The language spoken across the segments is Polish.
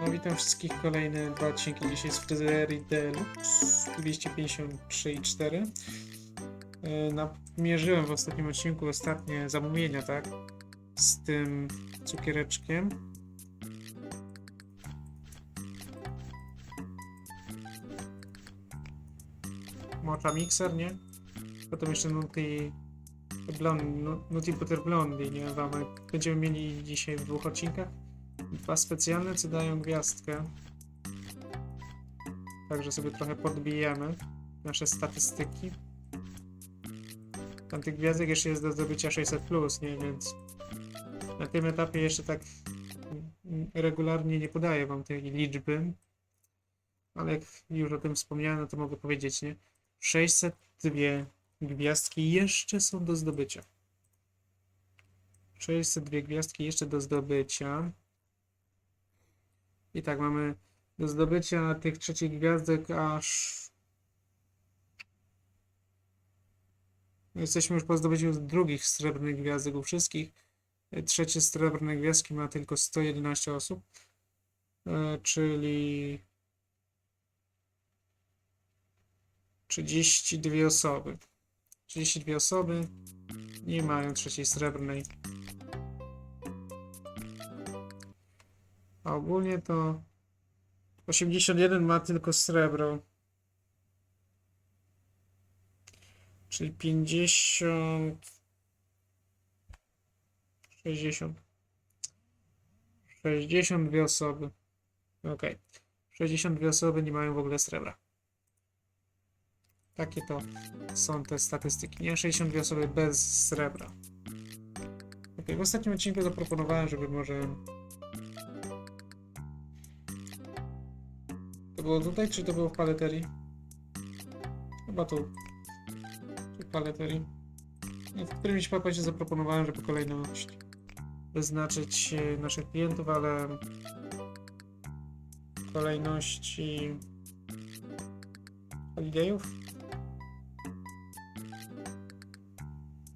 No witam wszystkich, kolejne dwa odcinki dzisiaj z Fryzerii Deluxe 253 i 4. E, w ostatnim odcinku ostatnie zamówienia, tak? Z tym cukiereczkiem. Mocza Mixer, nie? Potem jeszcze Nutty Blond, Nu- Nutty Butter Blondie, nie? Wamy. Będziemy mieli dzisiaj w dwóch odcinkach. Dwa specjalne, co dają gwiazdkę. Także sobie trochę podbijemy nasze statystyki. Tam tych gwiazdek jeszcze jest do zdobycia 600+, plus, nie? Więc na tym etapie jeszcze tak regularnie nie podaję wam tej liczby. Ale jak już o tym wspomniałem, no to mogę powiedzieć, nie? 602 gwiazdki jeszcze są do zdobycia. 602 gwiazdki jeszcze do zdobycia. I tak mamy do zdobycia tych trzecich gwiazdek aż. Jesteśmy już po zdobyciu drugich srebrnych gwiazdek u wszystkich. Trzecie srebrne gwiazdki ma tylko 111 osób. E, czyli 32 osoby. 32 osoby nie mają trzeciej srebrnej. A ogólnie to 81 ma tylko srebro. Czyli 50 60 62 osoby. Ok. 62 osoby nie mają w ogóle srebra. Takie to są te statystyki. Nie 62 osoby bez srebra. Ok, w ostatnim odcinku zaproponowałem, żeby może było tutaj, czy to było w paleterii? Chyba tu. Czy w paleterii? No, w którymś papacie zaproponowałem, żeby kolejność wyznaczyć e, naszych klientów, ale kolejności holidayów?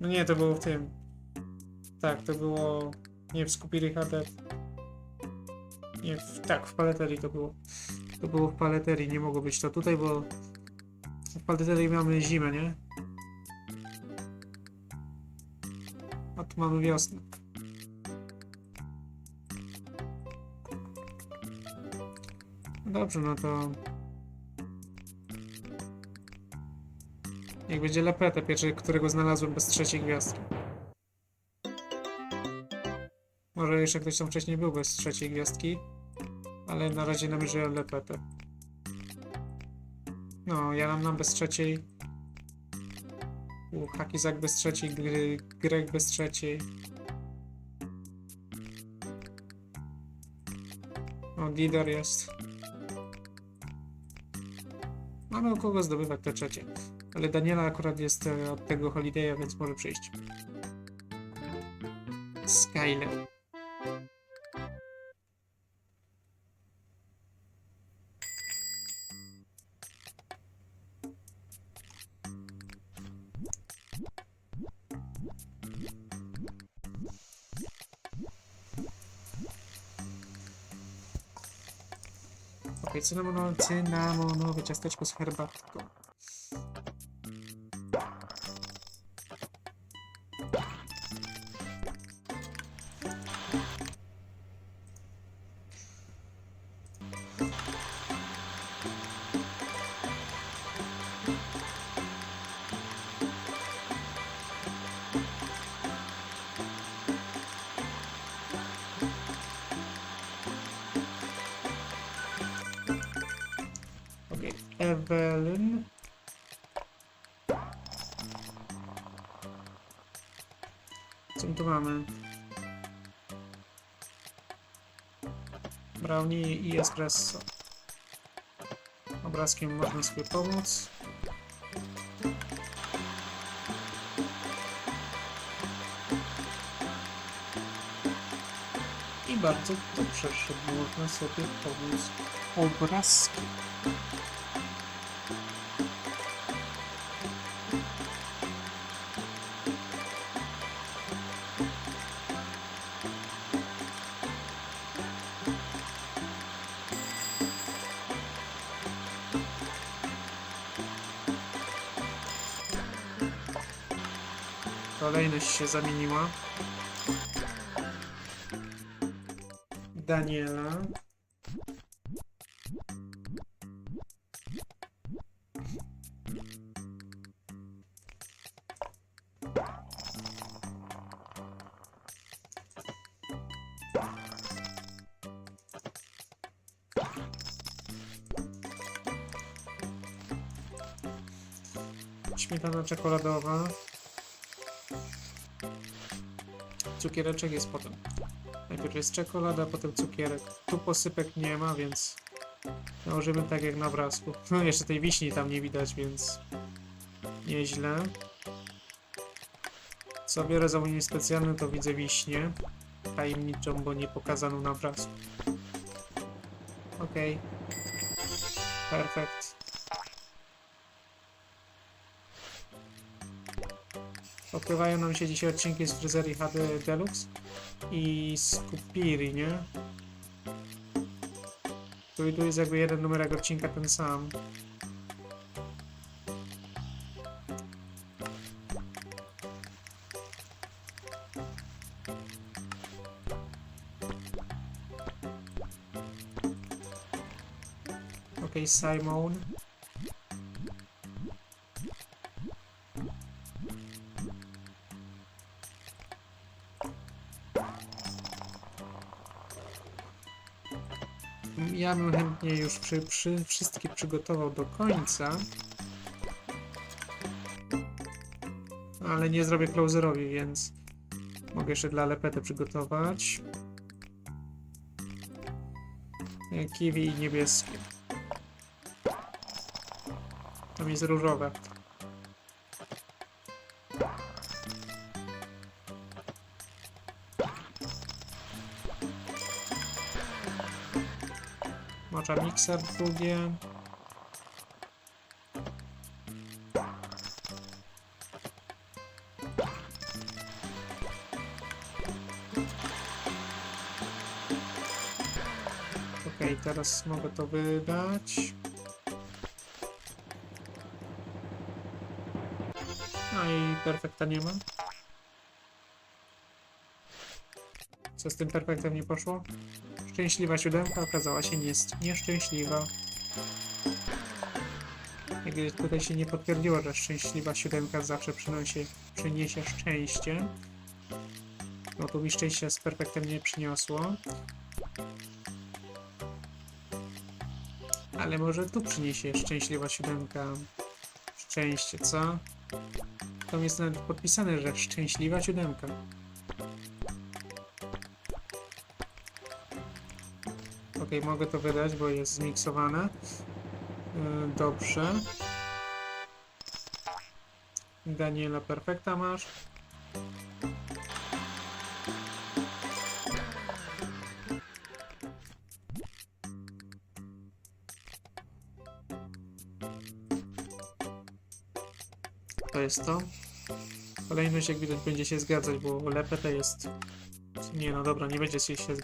No nie, to było w tym. Tak, to było nie w Skupiri HD. Nie, w, tak, w paleterii to było. To było w paleterii, nie mogło być to tutaj, bo w paleterii mamy zimę, nie? A tu mamy wiosnę. Dobrze, no to... Niech będzie Lepete, pierwszy, którego znalazłem bez trzeciej gwiazdki. Może jeszcze ktoś tam wcześniej był bez trzeciej gwiazdki. Ale na razie namierzę lepetę. No, ja nam bez trzeciej. U, Hakizak bez trzeciej, Gry, Greg bez trzeciej. O, Didar jest. Mamy u kogo zdobywać te trzecie. Ale Daniela akurat jest e, od tego Holiday'a, więc może przyjść. Skyler. Okej, cynamonowe, cynamonowe ciasteczko z herbatką. Evelyn. Co tu mamy? Brownie i espresso. Obrazkiem można sobie pomóc. I bardzo dobrze, że można sobie pomóc obrazkiem. Kolejność się zamieniła. Daniela. Śmietana czekoladowa. Cukiereczek jest potem. Najpierw jest czekolada, potem cukierek. Tu posypek nie ma, więc nałożymy tak jak na obrazku. No jeszcze tej wiśni tam nie widać, więc nieźle. Co biorę zamówienie specjalne, to widzę wiśnię. Tajemniczą, bo nie pokazaną na obrazku. Okej. Perfekt. Pokrywają nam się dzisiaj odcinki z fryzerii HD Deluxe i z Kupiri, nie? Tu tu jest jakby jeden numerek odcinka ten sam. Okej, Simon. Ja bym chętnie już przy, przy, wszystkie przygotował do końca. Ale nie zrobię closerowi, więc mogę jeszcze dla Lepety przygotować. Kiwi i niebieskie. Tam jest różowe. Macza mikser drugie. Okej, teraz mogę to wydać. No i perfekta nie ma. Co z tym perfektem nie poszło? Szczęśliwa siódemka okazała się niest- nieszczęśliwa. Jakby tutaj się nie potwierdziło, że szczęśliwa siódemka zawsze przynosi, przyniesie szczęście. No tu mi szczęście z perfektem nie przyniosło. Ale może tu przyniesie szczęśliwa siódemka szczęście, co? Tam jest nawet podpisane, że szczęśliwa siódemka. Okej, mogę to wydać, bo jest zmiksowane. Yy, dobrze. Daniela Perfekta masz. To jest to. Kolejność jak widać będzie się zgadzać, bo lepeta jest... Nie no dobra, nie będzie się się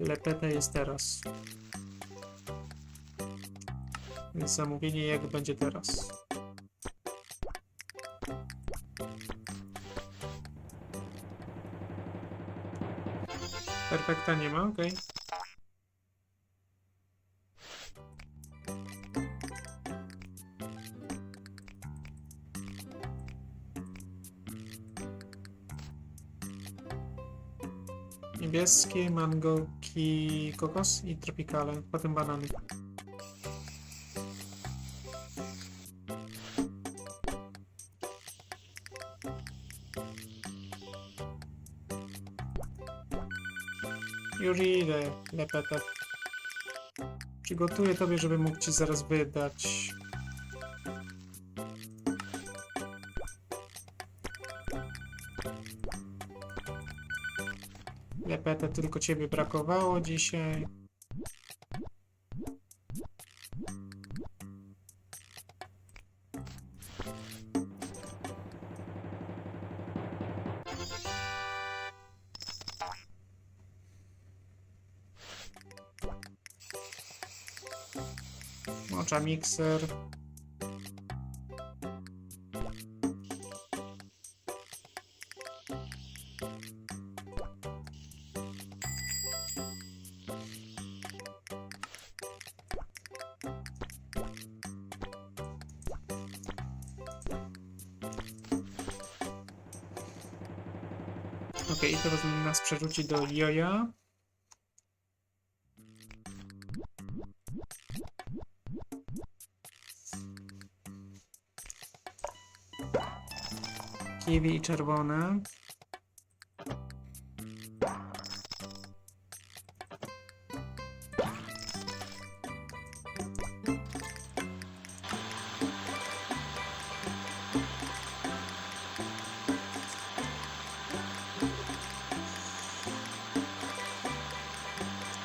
zgadzać. Lepeta jest teraz. Więc zamówienie jak będzie teraz. Perfekta nie ma, okej. Niebieskie, mango, ki, kokos i tropikale, potem banany. Już idę, lepetę. Przygotuję tobie, żeby mógł ci zaraz wydać. Lepetę tylko ciebie brakowało dzisiaj. Mocza mikser. Przerzuci do joja. Kiwi i czerwone.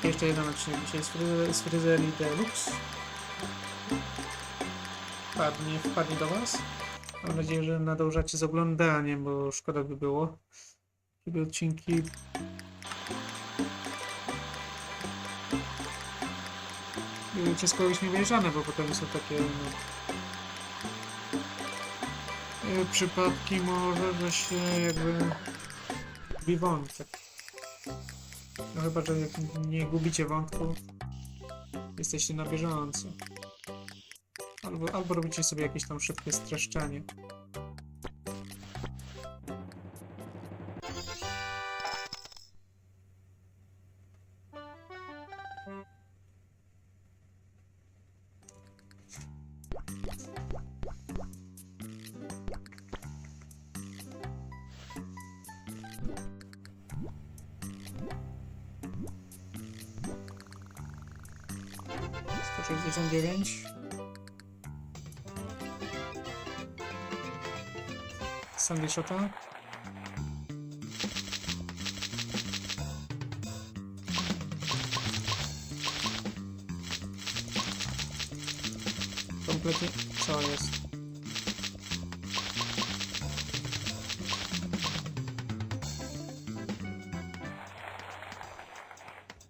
Jeszcze jeden odcinek dzisiaj z, fry, z fryzerii Deluxe. Wpadnie, wpadnie do Was. Mam nadzieję, że nadążacie z oglądaniem, bo szkoda by było, żeby odcinki były przez kogoś niewyjeżdżane, bo potem są takie no, e, przypadki może, że się jakby gubi wątek. No chyba, że nie gubicie wątku, jesteście na bieżąco. Albo, albo robicie sobie jakieś tam szybkie streszczenie. Sto sześćdziesiąt dziewięć. Sandy Shota. Kompletnie. Co jest?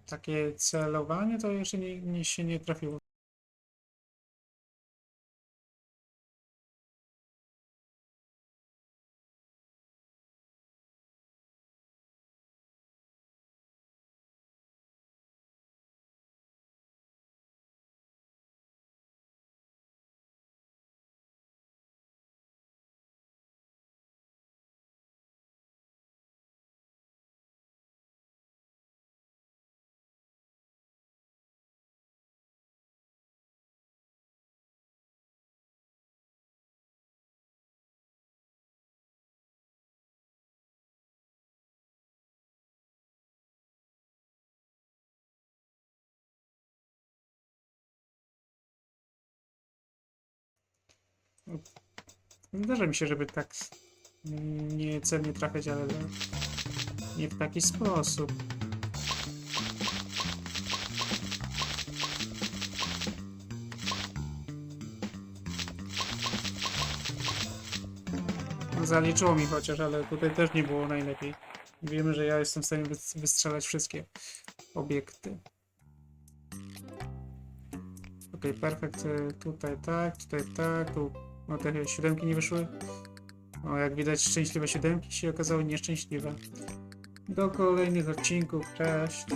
Takie celowanie to jeszcze nie, nie się nie trafiło. Zdarza mi się, żeby tak niecelnie trafiać, ale nie w taki sposób. Zaliczyło mi chociaż, ale tutaj też nie było najlepiej. Wiemy, że ja jestem w stanie wys- wystrzelać wszystkie obiekty. Okej, perfekt. y, Tutaj tak, tutaj tak, tu no te siódemki nie wyszły. O, jak widać szczęśliwe siódemki się okazały nieszczęśliwe. Do kolejnych odcinków, cześć.